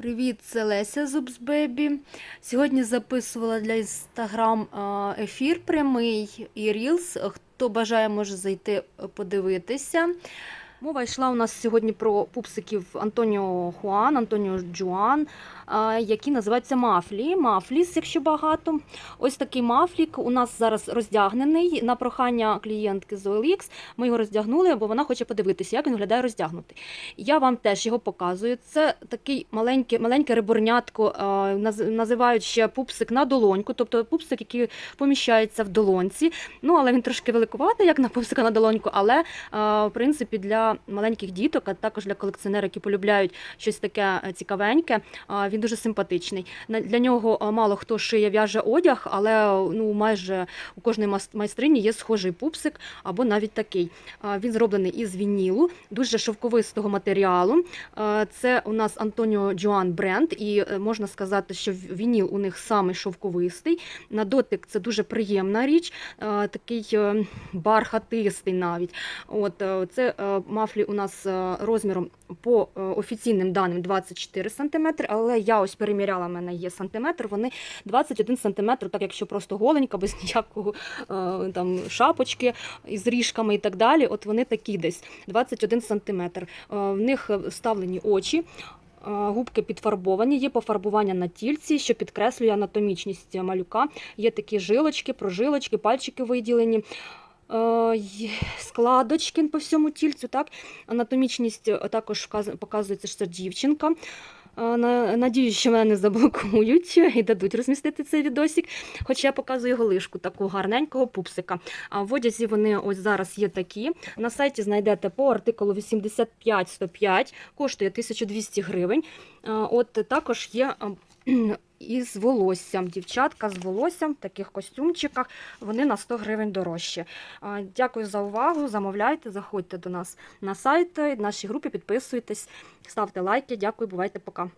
Привіт, це Леся Зубсбебі. Сьогодні записувала для інстаграм ефір прямий і Рілс. Хто бажає, може зайти е, подивитися. Мова йшла у нас сьогодні про пупсиків Антоніо Хуан, Антоніо Джуан, які називаються мафлі. Мафліс, якщо багато. Ось такий мафлік у нас зараз роздягнений. На прохання клієнтки з OLX ми його роздягнули, бо вона хоче подивитися, як він виглядає роздягнутий. Я вам теж його показую. Це такий маленький, маленьке риборнятко, а, називають ще пупсик на долоньку, тобто пупсик, який поміщається в долонці. Ну, але він трошки великуватий, як на пупсика на долоньку, але в принципі для маленьких діток, а також для колекціонерів, які полюбляють щось таке е, цікавеньке, він дуже симпатичний. Для нього мало хто шиє в'яже одяг, але ну майже у кожної майстрині є схожий пупсик або навіть такий. Він зроблений із вінілу, дуже шовковистого матеріалу. Це у нас Антоніо Джоан бренд, і е, можна сказати, що вініл у них самий шовковистий. На дотик це дуже приємна річ, е, такий е, бархатистий навіть. От е, це е, мафлі у нас е, розміром по е, офіційним даним 24 см, але я ось переміряла, в мене є сантиметр, вони 21 см, так якщо просто голенька, без ніякого е, там шапочки із ріжками і так далі. От вони такі десь 21 см. В них вставлені очі. Губки підфарбовані, є пофарбування на тільці, що підкреслює анатомічність малюка. Є такі жилочки, прожилочки, пальчики виділені. Е, Складочки по всьому тільцю, так? Анатомічність е, також показується, що це дівчинка. Е, на- Надіюсь, що мене не заблокують і дадуть розмістити цей відосик. Хоча я показую його лишку такого гарненького пупсика. А в одязі вони ось зараз є такі. На сайті знайдете по артикулу 85-105, коштує 1200 гривень. От також є е, із волоссям. Дівчатка з волоссям в таких костюмчиках. Вони на 100 гривень дорожчі. Дякую за увагу. Замовляйте, заходьте до нас на сайт, в нашій групі, підписуйтесь, ставте лайки. Дякую, бувайте, пока.